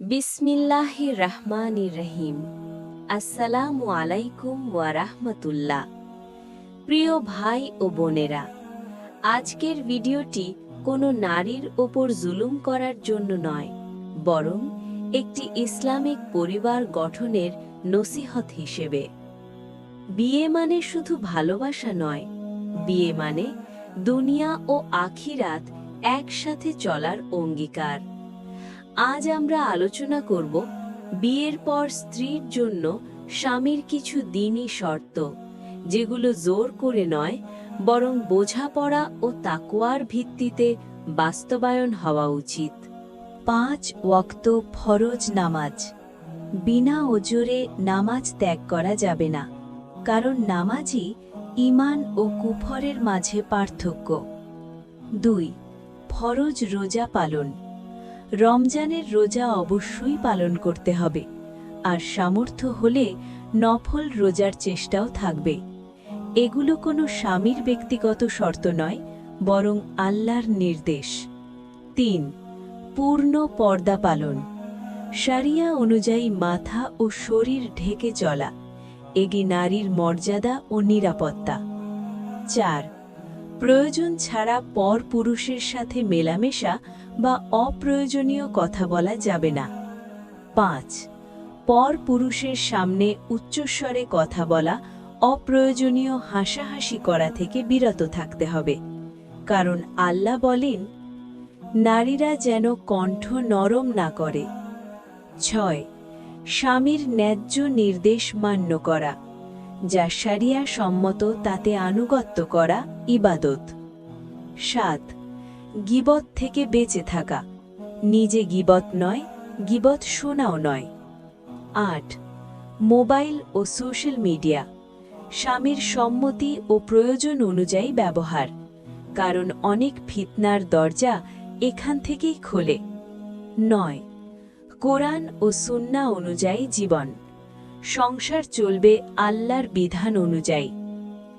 বিসমিল্লাহ রহমান রহিম। আসসালামু আলাইকুম ওয়া রাহমাতুল্লাহ। প্রিয় ভাই ও বোনেরা, আজকের ভিডিওটি কোনো নারীর ওপর জুলুম করার জন্য নয়, বরং একটি ইসলামিক পরিবার গঠনের নসিহত হিসেবে। বিয়ে মানে শুধু ভালোবাসা নয়, বিয়ে মানে দুনিয়া ও আখিরাত একসাথে চলার অঙ্গীকার। আজ আমরা আলোচনা করব বিয়ের পর স্ত্রীর জন্য স্বামীর কিছু দিনই শর্ত, যেগুলো জোর করে নয়, বরং বোঝাপড়া ও তাকুয়ার ভিত্তিতে বাস্তবায়ন হওয়া উচিত। পাঁচ ওয়াক্ত ফরজ নামাজ। বিনা ওজোরে নামাজ ত্যাগ করা যাবে না, কারণ নামাজই ইমান ও কুফরের মাঝে পার্থক্য। দুই, ফরজ রোজা পালন। রমজানের রোজা অবশ্যই পালন করতে হবে, আর সামর্থ্য হলে নফল রোজার চেষ্টাও থাকবে। এগুলো কোনো স্বামীর ব্যক্তিগত শর্ত নয়, বরং আল্লাহর নির্দেশ। তিন, পূর্ণ পর্দা পালন। সারিয়া অনুযায়ী মাথা ও শরীর ঢেকে চলা এগি নারীর মর্যাদা ও নিরাপত্তা। চার প্রয়োজন ছাড়া পর পুরুষের সাথে মেলামেশা বা অপ্রয়োজনীয় কথা বলা যাবে না। পাঁচ, পর পুরুষের সামনে উচ্চস্বরে কথা বলা অপ্রয়োজনীয় হাসাহাসি করা থেকে বিরত থাকতে হবে। কারণ আল্লাহ বলেন, নারীরা যেন কণ্ঠ নরম না করে। ছয়, স্বামীর ন্যায্য নির্দেশ মান্য করা। যা সারিয়া সম্মত তাতে আনুগত্য করা ইবাদত। সাত, গিবত থেকে বেঁচে থাকা। নিজে গিবত নয়, গিবত শোনাও নয়। আট, মোবাইল ও সোশ্যাল মিডিয়া। স্বামীর সম্মতি ও প্রয়োজন অনুযায়ী ব্যবহার। কারণ অনেক ফিতনার দরজা এখান থেকেই খোলে। নয়, কোরআন ও সুন্না অনুযায়ী জীবন। সংসার চলবে আল্লাহর বিধান অনুযায়ী।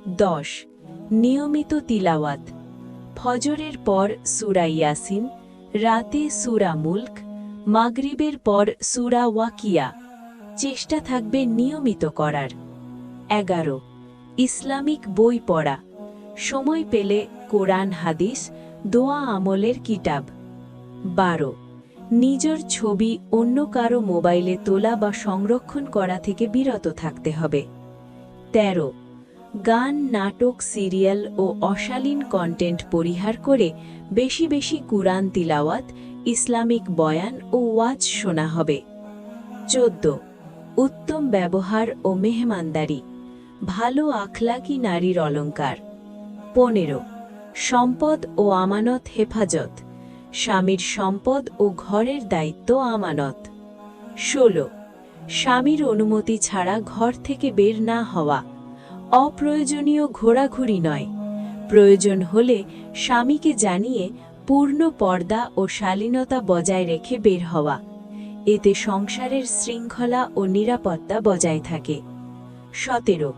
দশ, নিয়মিত তিলাওয়াত। ফজরের পর সুরা ইয়াসিন, রাতে সুরা মুল্ক, মাগরিবের পর সুরা ওয়াকিয়া। চেষ্টা থাকবে নিয়মিত করার। এগারো, ইসলামিক বই পড়া। সময় পেলে কোরআন, হাদিস, দোয়া আমলের কিতাব। বারো নিজের ছবি অন্য কারও মোবাইলে তোলা বা সংরক্ষণ করা থেকে বিরত থাকতে হবে। ১৩ গান, নাটক, সিরিয়াল ও অশালীন কন্টেন্ট পরিহার করে বেশি বেশি কুরআন তিলাওয়াত, ইসলামিক বয়ান ও ওয়াজ শোনা হবে। চোদ্দ, উত্তম ব্যবহার ও মেহমানদারি, ভালো আখলাকি নারীর অলঙ্কার পনেরো, সম্পদ ও আমানত হেফাজত। স্বামীর সম্পদ ও ঘরের দায়িত্ব আমানত। ষোলো। স্বামীর অনুমতি ছাড়া ঘর থেকে বের না হওয়া। অপ্রয়োজনীয় ঘোরাঘুরি নয়। প্রয়োজন হলে স্বামীকে জানিয়ে পূর্ণ পর্দা ও শালীনতা বজায় রেখে বের হওয়া। এতে সংসারের শৃঙ্খলা ও নিরাপত্তা বজায় থাকে। সতেরো।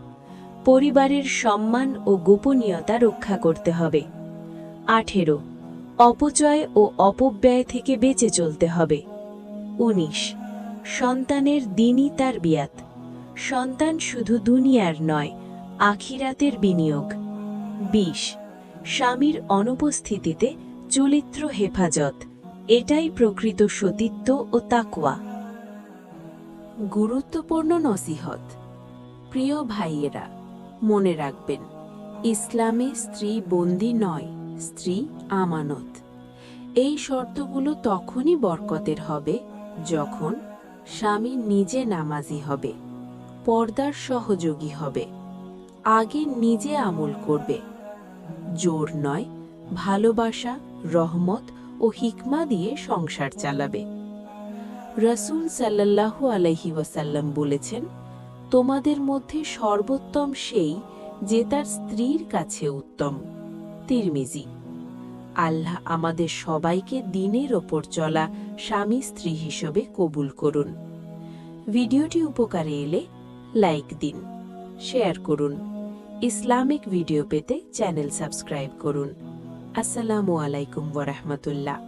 পরিবারের সম্মান ও গোপনীয়তা রক্ষা করতে হবে। আঠেরো। অপচয় ও অপব্যয় থেকে বেঁচে চলতে হবে। ১৯ সন্তানের দিনই তার বিয়াত। সন্তান শুধু দুনিয়ার নয়, আখিরাতের বিনিয়োগ। ২০ স্বামীর অনুপস্থিতিতে চরিত্র হেফাজত। এটাই প্রকৃত সতীত্ব ও তাকওয়া। গুরুত্বপূর্ণ নসিহত। প্রিয় ভাইয়েরা, মনে রাখবেন, ইসলামে স্ত্রী বন্দী নয়। স্ত্রী আমানত। এই শর্তগুলো তখনই বরকতের হবে যখন স্বামী নিজে নামাজি হবে, পর্দার সহযোগী হবে, আগে নিজে আমল করবে। জোর নয়, ভালোবাসা, রহমত ও হিকমা দিয়ে সংসার চালাবে। রসুল সাল্লাল্লাহু আলাইহি ওয়াসাল্লাম বলেছেন, তোমাদের মধ্যে সর্বোত্তম সেই যে তার স্ত্রীর কাছে উত্তম। তিরমিজি। আল্লাহ আমাদের সবাইকে দিনের ওপর চলা স্বামী স্ত্রী হিসেবে কবুল করুন। ভিডিওটি উপকারে এলে লাইক দিন, শেয়ার করুন, ইসলামিক ভিডিও পেতে চ্যানেল সাবস্ক্রাইব করুন। আসসালামু আলাইকুম ওরহমতুল্লাহ